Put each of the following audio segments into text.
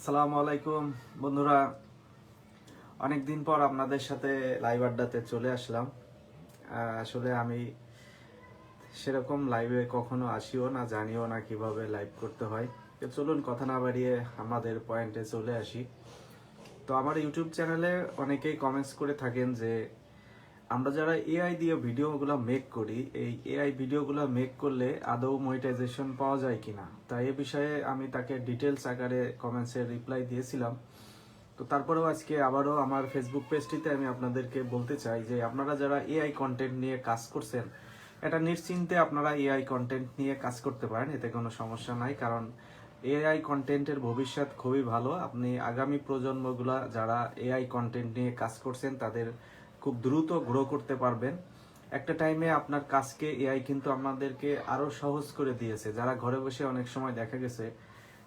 আসসালামু আলাইকুম। বন্ধুরা অনেক দিন পর আপনাদের সাথে লাইভ আড্ডাতে চলে আসলাম। আসলে আমি সেরকম লাইভে কখনো আসিও না, জানিও না কীভাবে লাইভ করতে হয়। তো চলুন, কথা না বাড়িয়ে আমাদের পয়েন্টে চলে আসি। তো আমার ইউটিউব চ্যানেলে অনেকেই কমেন্টস করে থাকেন যে আমরা যারা এআই দিয়ে ভিডিওগুলো মেক করি, এই এআই ভিডিওগুলো মেক করলে আদৌ মনিটাইজেশন পাওয়া যায় কিনা? তাই এ বিষয়ে আমি তাকে ডিটেলস আকারে কমেন্টসে রিপ্লাই দিয়েছিলাম। তো তারপরেও আজকে আবারও আমার ফেসবুক পেজটিতে আমি আপনাদেরকে বলতে চাই যে আপনারা যারা এআই কন্টেন্ট নিয়ে কাজ করছেন, এটা নিশ্চিন্তে আপনারা এআই কন্টেন্ট নিয়ে কাজ করতে পারেন, এতে কোনো সমস্যা নাই। কারণ এআই কন্টেন্টের ভবিষ্যৎ খুবই ভালো। আপনি আগামী প্রজন্মগুলা যারা এআই কন্টেন্ট নিয়ে কাজ করছেন, তাদের খুব দ্রুত গ্রো করতে পারবেন। একটা টাইমে আপনার কাজকে এআই কিন্তু আমাদেরকে আরও সহজ করে দিয়েছে। যারা ঘরে বসে অনেক সময় দেখা গেছে,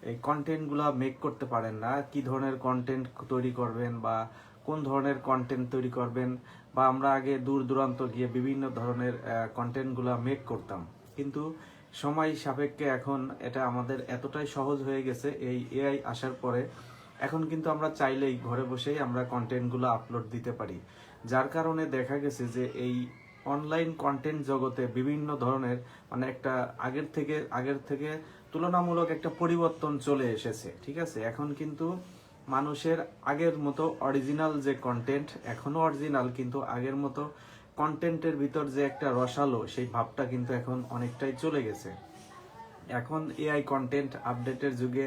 এই কন্টেন্টগুলো মেক করতে পারেন না। কি ধরনের কন্টেন্ট তৈরি করবেন বা কোন ধরনের কন্টেন্ট তৈরি করবেন বা আমরা আগে দূর দূরান্ত গিয়ে বিভিন্ন ধরনের কন্টেন্টগুলো মেক করতাম। কিন্তু সময় সাপেক্ষে এখন এটা আমাদের এতটাই সহজ হয়ে গেছে, এই এআই আসার পরে। এখন কিন্তু আমরা চাইলেই ঘরে বসেই আমরা কন্টেন্টগুলো আপলোড দিতে পারি। যার কারণে দেখা গেছে যে এই অনলাইন কন্টেন্ট জগতে বিভিন্ন ধরনের মানে একটা আগের থেকে আগের থেকে তুলনামূলক একটা পরিবর্তন চলে এসেছে, ঠিক আছে? এখন কিন্তু মানুষের আগের মতো অরিজিনাল যে কন্টেন্ট এখনও অরিজিনাল কিন্তু আগের মতো কন্টেন্টের ভিতর যে একটা রসালো, সেই ভাবটা কিন্তু এখন অনেকটাই চলে গেছে। এখন এআই কন্টেন্ট আপডেটের যুগে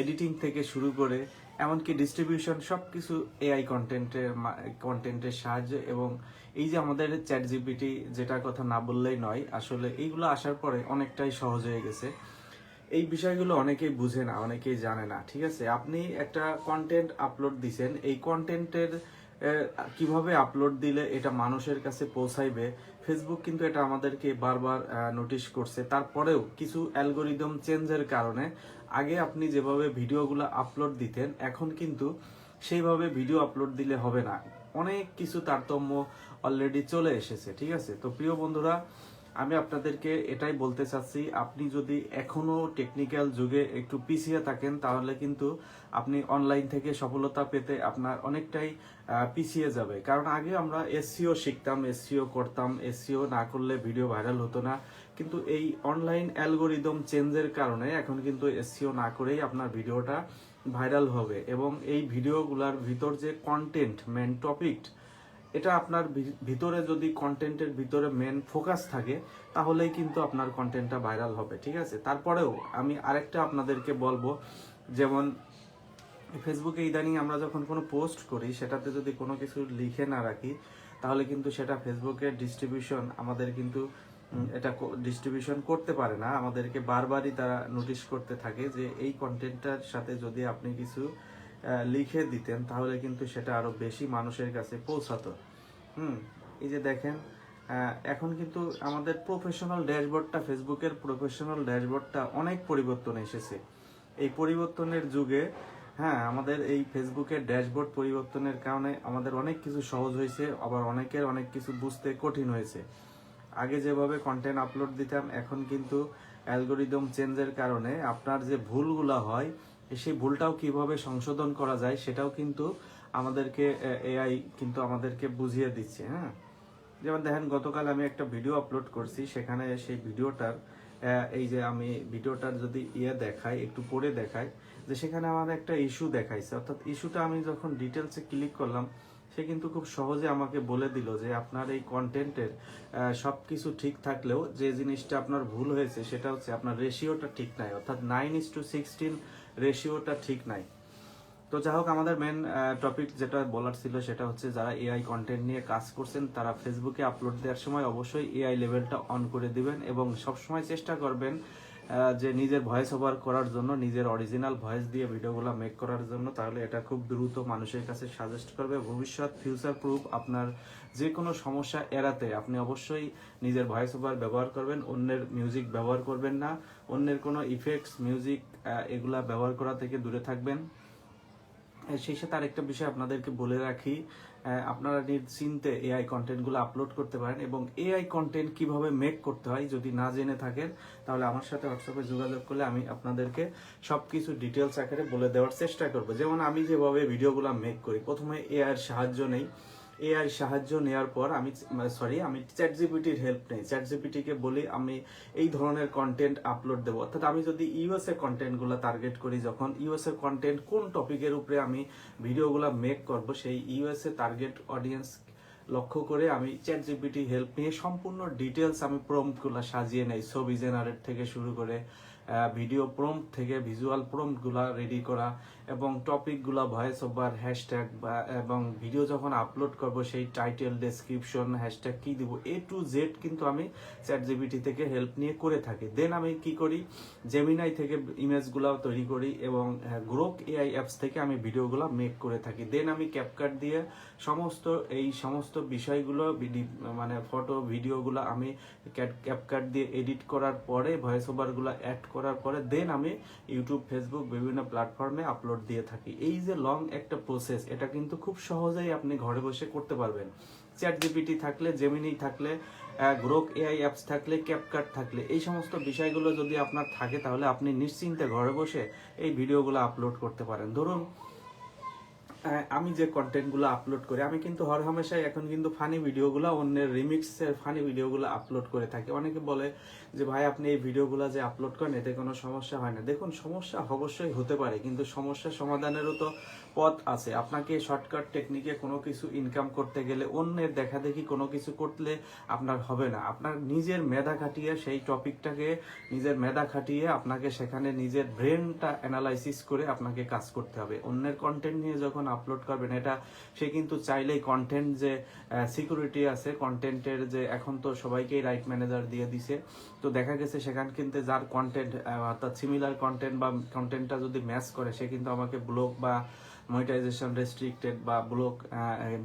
এডিটিং থেকে শুরু করে এমনকি ডিস্ট্রিবিউশন সবকিছু এআই কন্টেন্টের কন্টেন্টের সাহায্যে এবং এই যে আমাদের চ্যাট জিপিটি যেটা কথা না বললেই নয়, আসলে এইগুলো আসার পরে অনেকটাই সহজ হয়ে গেছে। এই বিষয়গুলো অনেকেই বুঝে না, অনেকেই জানে না, ঠিক আছে? আপনি একটা কন্টেন্ট আপলোড দিছেন, এই কন্টেন্টের কীভাবে আপলোড দিলে এটা মানুষের কাছে পৌঁছাইবে? ফেসবুক কিন্তু এটা আমাদেরকে বারবার নোটিশ করছে। তারপরেও কিছু অ্যালগোরিদম চেঞ্জের কারণে আগে আপনি যেভাবে ভিডিওগুলো আপলোড দিতেন, এখন কিন্তু সেইভাবে ভিডিও আপলোড দিলে হবে না। অনেক কিছু তারতম্য অলরেডি চলে এসেছে, ঠিক আছে? তো প্রিয় বন্ধুরা, আমি আপনাদেরকে এটাই বলতে চাচ্ছি, আপনি যদি এখনও টেকনিক্যাল যুগে একটু পিছিয়ে থাকেন, তাহলে কিন্তু আপনি অনলাইন থেকে সফলতা পেতে আপনার অনেকটাই পিছিয়ে যাবে। কারণ আগে আমরা এসসিও শিখতাম এসসিও করতাম এসসিও না করলে ভিডিও ভাইরাল হতো না। কিন্তু এই অনলাইন অ্যালগোরিদম চেঞ্জের কারণে এখন কিন্তু এসিও না করেই আপনার ভিডিওটা ভাইরাল হবে। এবং এই ভিডিওগুলোর ভিতর যে কন্টেন্ট মেন টপিক এটা আপনার ভিতরে যদি কন্টেন্টের ভিতরে মেন ফোকাস থাকে, তাহলেই কিন্তু আপনার কন্টেন্টটা ভাইরাল হবে, ঠিক আছে? তারপরেও আমি আরেকটা আপনাদেরকে বলব, যেমন ফেসবুকে ইদানিং আমরা যখন কোনো পোস্ট করি, সেটাতে যদি কোনো কিছু লিখে না রাখি, তাহলে কিন্তু সেটা ফেসবুকের ডিস্ট্রিবিউশন আমাদের কিন্তু এটা ডিস্ট্রিবিউশন করতে পারে না। আমাদেরকে বারবারই তারা নোটিশ করতে থাকে যে এই কন্টেন্টটার সাথে যদি আপনি কিছু লিখে দিতেন, তাহলে কিন্তু সেটা আরও বেশি মানুষের কাছে পৌঁছাতো। হুম, এই যে দেখেন এখন কিন্তু আমাদের প্রফেশনাল ড্যাশবোর্ডটা ফেসবুকের প্রফেশনাল ড্যাশবোর্ডটা অনেক পরিবর্তন এসেছে। এই পরিবর্তনের যুগে হ্যাঁ আমাদের এই ফেসবুকের ড্যাশবোর্ড পরিবর্তনের কারণে আমাদের অনেক কিছু সহজ হয়েছে, আবার অনেকের অনেক কিছু বুঝতে কঠিন হয়েছে। আগে যেভাবে কন্টেন্ট আপলোড দিতাম, এখন কিন্তু অ্যালগোরিদম চেঞ্জের কারণে আপনার যে ভুলগুলো হয়, সেই ভুলটাও কীভাবে সংশোধন করা যায় সেটাও কিন্তু আমাদেরকে এআই কিন্তু আমাদেরকে বুঝিয়ে দিচ্ছে হ্যাঁ? যেমন দেখেন, গতকাল আমি একটা ভিডিও আপলোড করছি, সেখানে সেই ভিডিওটার এই যে আমি ভিডিওটার যদি ইয়ে দেখাই, একটু পরে দেখাই, যে সেখানে আমার একটা ইস্যু দেখাইছে। অর্থাৎ ইস্যুটা আমি যখন ডিটেলসে ক্লিক করলাম সে কিন্তু খুব সহজে আমাকে বলে দিল যে আপনার এই কন্টেন্টের সবকিছু ঠিক থাকলেও যে জিনিসটা আপনার ভুল হয়েছে সেটা হচ্ছে আপনার রেশিওটা ঠিক নাই। অর্থাৎ নাইন ইস টু সিক্সটিন রেশিওটা ঠিক নাই। তো যাই হোক, আমাদের মেন টপিক যেটা বলার ছিল সেটা হচ্ছে যারা এআই কন্টেন্ট নিয়ে কাজ করছেন, তারা ফেসবুকে আপলোড দেওয়ার সময় অবশ্যই এআই লেভেলটা অন করে দিবেন এবং সবসময় চেষ্টা করবেন যে নিজের ভয়েস ওভার করার জন্য, নিজের অরিজিনাল ভয়েস দিয়ে ভিডিওগুলো মেক করার জন্য, তাহলে এটা খুব দ্রুত মানুষের কাছে সাজেস্ট করবে। ভবিষ্যৎ ফিউচার প্রুফ আপনার যে কোনো সমস্যা এড়াতে আপনি অবশ্যই নিজের ভয়েস ওভার ব্যবহার করবেন, অন্যের মিউজিক ব্যবহার করবেন না, অন্যের কোনো ইফেক্টস মিউজিক এগুলা ব্যবহার করা থেকে দূরে থাকবেন। সেই সাথে আরেকটা বিষয় আপনাদেরকে বলে রাখি আপনারা নিশ্চিন্তে এআই কন্টেন্টগুলো আপলোড করতে পারেন এবং এআই কন্টেন্ট কীভাবে মেক করতে হয় যদি না জেনে থাকেন, তাহলে আমার সাথে হোয়াটসঅ্যাপে যোগাযোগ করলে আমি আপনাদেরকে সব কিছু ডিটেলস আকারে বলে দেওয়ার চেষ্টা করব। যেমন আমি যেভাবে ভিডিওগুলো মেক করি, প্রথমে এআই এর সাহায্য নেই। এআই সাহায্য নেওয়ার পর আমি সরি আমি চ্যাট জিপিটির হেল্প নেই। চ্যাট জিপিটিকে বলি, আমি এই ধরনের কন্টেন্ট আপলোড দেবো। অর্থাৎ আমি যদি ইউএসএ কন্টেন্টগুলো টার্গেট করি, যখন ইউএসএ কন্টেন্ট কোন টপিকের উপরে আমি ভিডিওগুলো মেক করব, সেই ইউএসএ টার্গেট অডিয়েন্স লক্ষ্য করে আমি চ্যাট জিপিটি হেল্প নিয়ে সম্পূর্ণ ডিটেলস আমি প্রম্পটগুলো সাজিয়ে নেই। ছবি জেনারেট থেকে শুরু করে ভিডিও প্রম্পট থেকে ভিজুয়াল প্রম্পটগুলো রেডি করা এবং টপিকগুলো ভয়েস ওভার হ্যাশট্যাগ বা, এবং ভিডিও যখন আপলোড করব, সেই টাইটেল ডেসক্রিপশন হ্যাশট্যাগ কি দিব এ টু জেড কিন্তু আমি চ্যাট জিবিটি থেকে হেল্প নিয়ে করে থাকি। দেন আমি কি করি? জেমিনাই থেকে ইমেজগুলো তৈরি করি এবং গ্রোক এআই অ্যাপস থেকে আমি ভিডিওগুলো মেক করে থাকি। দেন আমি ক্যাপকাট দিয়ে সমস্ত, এই সমস্ত বিষয়গুলো মানে ফটো ভিডিওগুলো আমি ক্যাপকাট দিয়ে এডিট করার পরে ভয়েস ওভারগুলো অ্যাড করার পরে দেন আমি ইউটিউব ফেসবুক বিভিন্ন প্ল্যাটফর্মে আপলোড দিয়ে থাকি। এই যে লং একটা প্রসেস এটা কিন্তু খুব সহজেই আপনি ঘরে বসে করতে পারবেন। চ্যাট জিপিটি থাকলে জেমিনি থাকলে গ্রোক এআই অ্যাপস থাকলে ক্যাপকাট থাকলে, এই সমস্ত বিষয়গুলো যদি আপনার থাকে, তাহলে আপনি নিশ্চিন্তে ঘরে বসে এই ভিডিওগুলো আপলোড করতে পারেন। ধরুন আমি যে কন্টেন্টগুলো আপলোড করি, আমি কিন্তু হর হামেশাই এখন কিন্তু ফানি ভিডিওগুলো অন্যের রিমিক্সের ফানি ভিডিওগুলো আপলোড করে থাকি। অনেকে বলে যে, ভাই, আপনি এই ভিডিওগুলো যে আপলোড করেন, এতে কোনো সমস্যা হয় না। দেখুন, সমস্যা অবশ্যই হতে পারে, কিন্তু সমস্যা সমাধানেরও তো পথ আছে। আপনাকে শর্টকাট টেকনিকে কোনো কিছু ইনকাম করতে গেলে, অন্যের দেখা দেখি কোনো কিছু করলে আপনার হবে না। আপনার নিজের মেধা খাটিয়ে সেই টপিকটাকে নিজের মেধা খাটিয়ে আপনাকে সেখানে নিজের ব্রেনটা অ্যানালাইসিস করে আপনাকে কাজ করতে হবে। অন্যের কন্টেন্ট নিয়ে যখন আপলোড করবেন, এটা সে কিন্তু চাইলেই কন্টেন্ট যে সিকিউরিটি আছে কন্টেন্টের যে, এখন তো সবাইকেই রাইট ম্যানেজার দিয়ে দিছে। তো দেখা গেছে সেখান কিন্তু যার কন্টেন্ট অর্থাৎ সিমিলার কন্টেন্ট বা কন্টেন্টটা যদি ম্যাচ করে, সে কিন্তু আমাকে ব্লগ বা মনিটাইজেশন রেস্ট্রিক্টেড বা ব্লক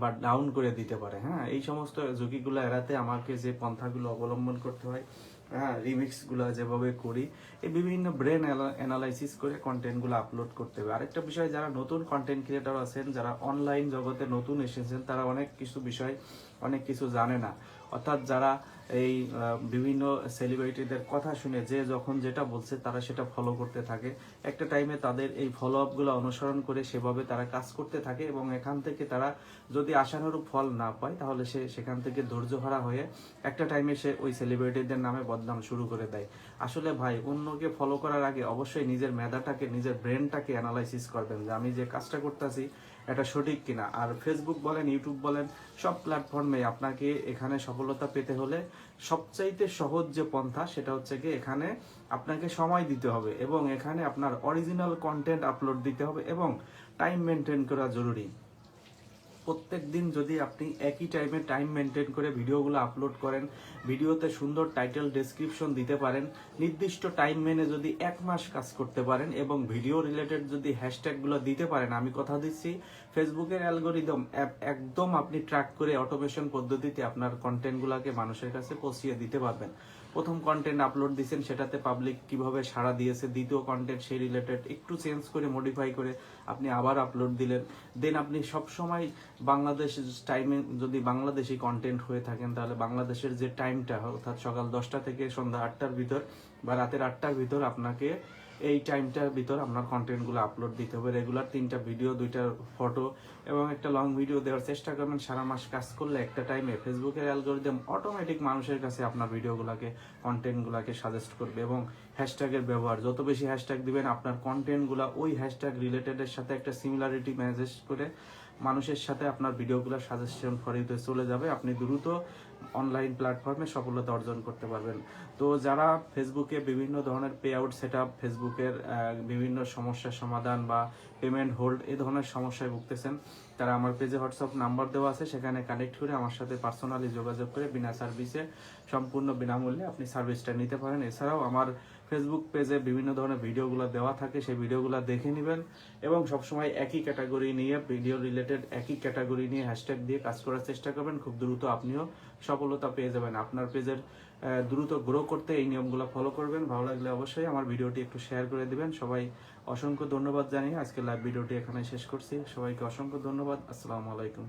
বা ডাউন করে দিতে পারে হ্যাঁ? এই সমস্ত ঝুঁকিগুলো এড়াতে আমাকে যে পন্থাগুলো অবলম্বন করতে হয় হ্যাঁ রিমিক্সগুলো যেভাবে করি, এই বিভিন্ন ব্রেন অ্যানালাইসিস করে কন্টেন্টগুলো আপলোড করতে হবে। আরেকটা বিষয়, যারা নতুন কন্টেন্ট ক্রিয়েটর আছেন, যারা অনলাইন জগতে নতুন এসেছেন, তারা অনেক কিছু বিষয়, অনেক কিছু জানে না। অর্থাৎ যারা এই বিভিন্ন সেলিব্রিটিদের কথা শুনে যে যখন যেটা বলছে তারা সেটা ফলো করতে থাকে। একটা টাইমে তাদের এই ফলো আপগুলো অনুসরণ করে সেভাবে তারা কাজ করতে থাকে এবং এখান থেকে তারা যদি আশানুরূপ ফল না পায় তাহলে সে সেখান থেকে ধৈর্য হারা হয়ে একটা টাইমে সে ওই সেলিব্রিটিদের নামে বদনাম শুরু করে দেয়। আসলে ভাই, অন্যকে ফলো করার আগে অবশ্যই নিজের মেধাটাকে, নিজের ব্রেনটাকে অ্যানালাইসিস করবেন যে আমি যে কাজটা করতেছি এটা সঠিক কিনা? আর ফেসবুক বলেন ইউটিউব বলেন, সব প্ল্যাটফর্মে আপনাকে এখানে সফলতা পেতে হলে সবচাইতে সহজ যে পন্থা সেটা হচ্ছে কি এখানে আপনাকে সময় দিতে হবে এবং এখানে আপনার অরিজিনাল কন্টেন্ট আপলোড দিতে হবে এবং টাইম মেনটেন করা জরুরি। প্রত্যেক দিন যদি আপনি একই টাইমে টাইম মেনটেন করে ভিডিওগুলো আপলোড করেন, ভিডিওতে সুন্দর টাইটেল ডেসক্রিপশন দিতে পারেন, নির্দিষ্ট টাইম মেনে যদি এক মাস কাজ করতে পারেন এবং ভিডিও রিলেটেড যদি হ্যাশট্যাগুলো দিতে পারেন, আমি কথা দিচ্ছি ফেসবুকের অ্যালগোরিদম অ্যাপ একদম আপনি ট্র্যাক করে অটোমেশন পদ্ধতিতে আপনার কন্টেন্টগুলোকে মানুষের কাছে পৌঁছিয়ে দিতে পারবেন। প্রথম কন্টেন্ট আপলোড দিয়েছেন সেটাতে পাবলিক কীভাবে সাড়া দিয়েছে, দ্বিতীয় কন্টেন্ট সেই রিলেটেড একটু চেঞ্জ করে মডিফাই করে আপনি আবার আপলোড দিলেন। দেন আপনি সব সময় বাংলাদেশ টাইমে যদি বাংলাদেশি কন্টেন্ট হয়ে থাকেন, তাহলে বাংলাদেশের যে টাইমটা অর্থাৎ সকাল দশটা থেকে সন্ধ্যা আটটার ভিতর বা রাতের আটটার ভিতর আপনাকে এই টাইমটার ভিতর আপনার কন্টেন্টগুলো আপলোড দিতে হবে। রেগুলার তিনটা ভিডিও দুইটা ফটো এবং একটা লং ভিডিও দেওয়ার চেষ্টা করবেন। সারা মাস কাজ করলে একটা টাইমে ফেসবুকের অ্যালগোরিদম অটোমেটিক মানুষের কাছে আপনার ভিডিওগুলোকে কন্টেন্টগুলোকে সাজেস্ট করবে এবং হ্যাশট্যাগের ব্যবহার। যত বেশি হ্যাশট্যাগ দিবেন, আপনার কন্টেন্টগুলো ওই হ্যাশট্যাগ রিলেটেডের সাথে একটা সিমিলারিটি ম্যানেজ করে মানুষের সাথে আপনার ভিডিওগুলো সাজেশন ফরিতে চলে যাবে। আপনি দ্রুত অনলাইন প্ল্যাটফর্মে সফলতা অর্জন করতে পারবেন। তো যারা ফেসবুকে বিভিন্ন ধরনের পে আউট সেট আপ ফেসবুকের বিভিন্ন সমস্যার সমাধান বা পেমেন্ট হোল্ড এই ধরনের সমস্যায় ভুগতেছেন, তারা আমার পেজে হোয়াটসঅ্যাপ নাম্বার দেওয়া আছে, সেখানে কানেক্ট করে আমার সাথে পার্সোনালি যোগাযোগ করে বিনা সার্ভিসে সম্পূর্ণ বিনামূল্যে আপনি সার্ভিসটা নিতে পারেন। এছাড়াও আমার ফেসবুক পেজে বিভিন্ন ধরনের ভিডিওগুলো দেওয়া থাকে, সেই ভিডিওগুলো দেখে নেবেন এবং সবসময় একই ক্যাটাগরি নিয়ে ভিডিও রিলেটেড একই ক্যাটাগরি নিয়ে হ্যাশট্যাগ দিয়ে কাজ করার চেষ্টা করবেন। খুব দ্রুত আপনিও সফলতা পেয়ে যাবেন। আপনার পেজের দ্রুত গ্রো করতে এই নিয়মগুলো ফলো করবেন। ভালো লাগলে অবশ্যই আমার ভিডিওটি একটু শেয়ার করে দিবেন। সবাই অসংখ্য ধন্যবাদ জানিয়ে আজকে লাইভ ভিডিওটি এখানে শেষ করছি। সবাইকে অসংখ্য ধন্যবাদ। আসসালামু আলাইকুম।